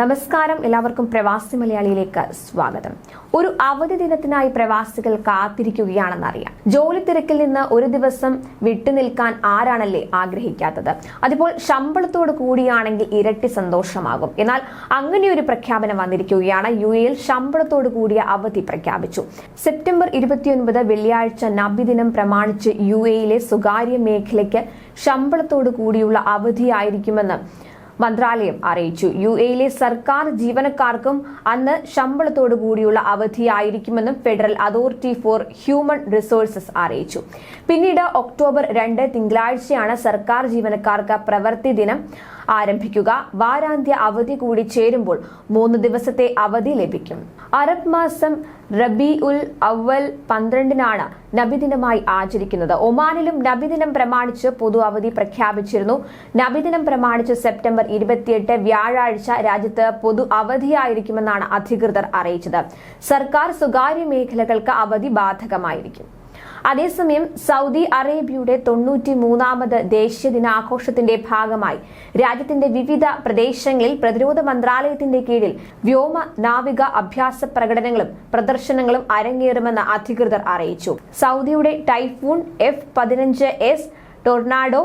നമസ്കാരം. എല്ലാവർക്കും പ്രവാസി മലയാളിയിലേക്ക് സ്വാഗതം. ഒരു അവധി ദിനത്തിനായി പ്രവാസികൾ കാത്തിരിക്കുകയാണെന്നറിയാം. ജോലി തിരക്കിൽ നിന്ന് ഒരു ദിവസം വിട്ടുനിൽക്കാൻ ആരാണല്ലേ ആഗ്രഹിക്കാത്തത്? അതിപ്പോൾ ശമ്പളത്തോട് കൂടിയാണെങ്കിൽ ഇരട്ടി സന്തോഷമാകും. എന്നാൽ അങ്ങനെ ഒരു പ്രഖ്യാപനം വന്നിരിക്കുകയാണ്. യു എയിൽ ശമ്പളത്തോട് കൂടിയ അവധി പ്രഖ്യാപിച്ചു. സെപ്റ്റംബർ ഇരുപത്തിയൊൻപത് വെള്ളിയാഴ്ച നബിദിനം പ്രമാണിച്ച് യു എയിലെ സ്വകാര്യ മേഖലയ്ക്ക് ശമ്പളത്തോട് കൂടിയുള്ള അവധിയായിരിക്കുമെന്ന് മന്ത്രാലയം അറിയിച്ചു. യു എയിലെ സർക്കാർ ജീവനക്കാർക്കും അന്ന് ശമ്പളത്തോടു കൂടിയുള്ള അവധിയായിരിക്കുമെന്നും federal authority for human resources അറിയിച്ചു. പിന്നീട് ഒക്ടോബർ രണ്ട് തിങ്കളാഴ്ചയാണ് സർക്കാർ ജീവനക്കാർക്ക് പ്രവൃത്തി ദിനം ആരംഭിക്കുക. വാരാന്ത്യ അവധി കൂടി ചേരുമ്പോൾ മൂന്ന് ദിവസത്തെ അവധി ലഭിക്കും. അറബ് മാസം റബി ഉൽ അവൽ പന്ത്രണ്ടിനാണ് നബിദിനമായി ആചരിക്കുന്നത്. ഒമാനിലും നബിദിനം പ്രമാണിച്ച് പൊതു അവധി പ്രഖ്യാപിച്ചിരുന്നു. നബിദിനം പ്രമാണിച്ച് സെപ്റ്റംബർ ഇരുപത്തിയെട്ട് വ്യാഴാഴ്ച രാജ്യത്ത് പൊതു അവധിയായിരിക്കുമെന്നാണ് അധികൃതർ അറിയിച്ചത്. സർക്കാർ സ്വകാര്യ മേഖലകൾക്ക് അവധി ബാധകമായിരിക്കും. അതേസമയം സൗദി അറേബ്യയുടെ തൊണ്ണൂറ്റി മൂന്നാമത് ദേശീയ ദിനാഘോഷത്തിന്റെ ഭാഗമായി രാജ്യത്തിന്റെ വിവിധ പ്രദേശങ്ങളിൽ പ്രതിരോധ മന്ത്രാലയത്തിന്റെ കീഴിൽ വ്യോമ നാവിക അഭ്യാസ പ്രകടനങ്ങളും പ്രദർശനങ്ങളും അരങ്ങേറുമെന്ന് അധികൃതർ അറിയിച്ചു. സൗദിയുടെ ടൈഫൂൺ എഫ് പതിനഞ്ച് എസ് ടൊർണാഡോ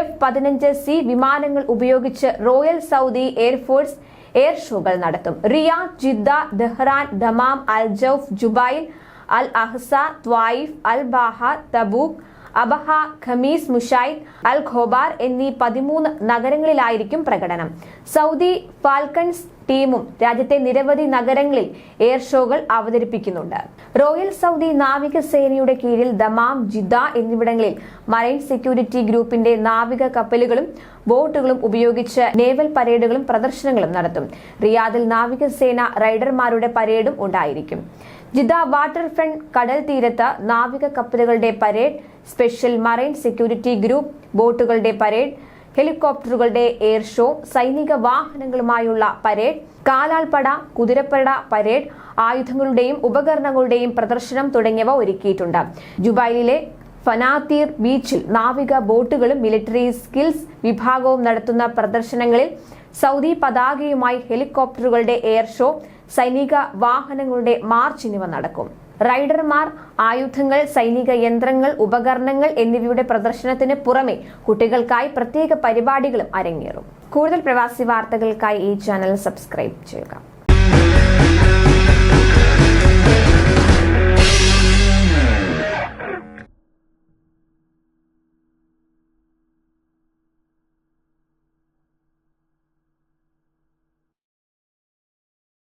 എഫ് പതിനഞ്ച് സി വിമാനങ്ങൾ ഉപയോഗിച്ച് royal Saudi air force air ഷോകൾ നടത്തും. Riyadh Jeddah Dhahran Dammam Al Jouf Jubail Al Ahsa Taif Al Baha Tabuk Abha Khamis Mushait Al Khobar എന്നീ പതിമൂന്ന് നഗരങ്ങളിലായിരിക്കും പ്രകടനം. സൗദി ഫാൽക്കൺസ് ടീമും രാജ്യത്തെ നിരവധി നഗരങ്ങളിൽ എയർ ഷോകൾ അവതരിപ്പിക്കുന്നുണ്ട്. റോയൽ സൗദി നാവികസേനയുടെ കീഴിൽ ദമാം ജിദ്ദ എന്നിവിടങ്ങളിൽ മറൈൻ സെക്യൂരിറ്റി ഗ്രൂപ്പിന്റെ നാവിക കപ്പലുകളും ബോട്ടുകളും ഉപയോഗിച്ച് നേവൽ പരേഡുകളും പ്രദർശനങ്ങളും നടത്തും. റിയാദിൽ നാവികസേന റൈഡർമാരുടെ പരേഡും ഉണ്ടായിരിക്കും. ജിദ്ദ വാട്ടർഫ്രണ്ട് കടൽ തീരത്ത് നാവിക കപ്പലുകളുടെ parade special marine security group ബോട്ടുകളുടെ parade ഹെലികോപ്റ്ററുകളുടെ എയർ ഷോ സൈനിക വാഹനങ്ങളുമായുള്ള പരേഡ് കാലാൾപ്പട കുതിരപ്പട പരേഡ് ആയുധങ്ങളുടെയും ഉപകരണങ്ങളുടെയും പ്രദർശനം തുടങ്ങിയവ ഒരുക്കിയിട്ടുണ്ട്. ജുബൈലിലെ ഫനാതീർ ബീച്ചിൽ നാവിക ബോട്ടുകളും മിലിറ്ററി സ്കിൽസ് വിഭാഗവും നടത്തുന്ന പ്രദർശനങ്ങളിൽ സൗദി പതാകയുമായി ഹെലികോപ്റ്ററുകളുടെ എയർ ഷോ സൈനിക വാഹനങ്ങളുടെ മാർച്ച് എന്നിവ നടക്കും. റൈഡർമാർ ആയുധങ്ങൾ സൈനിക യന്ത്രങ്ങൾ ഉപകരണങ്ങൾ എന്നിവയുടെ പ്രദർശനത്തിന് പുറമെ കുട്ടികൾക്കായി പ്രത്യേക പരിപാടികളും അരങ്ങേറും. കൂടുതൽ പ്രവാസി വാർത്തകൾക്കായി ഈ ചാനൽ സബ്സ്ക്രൈബ് ചെയ്യുക.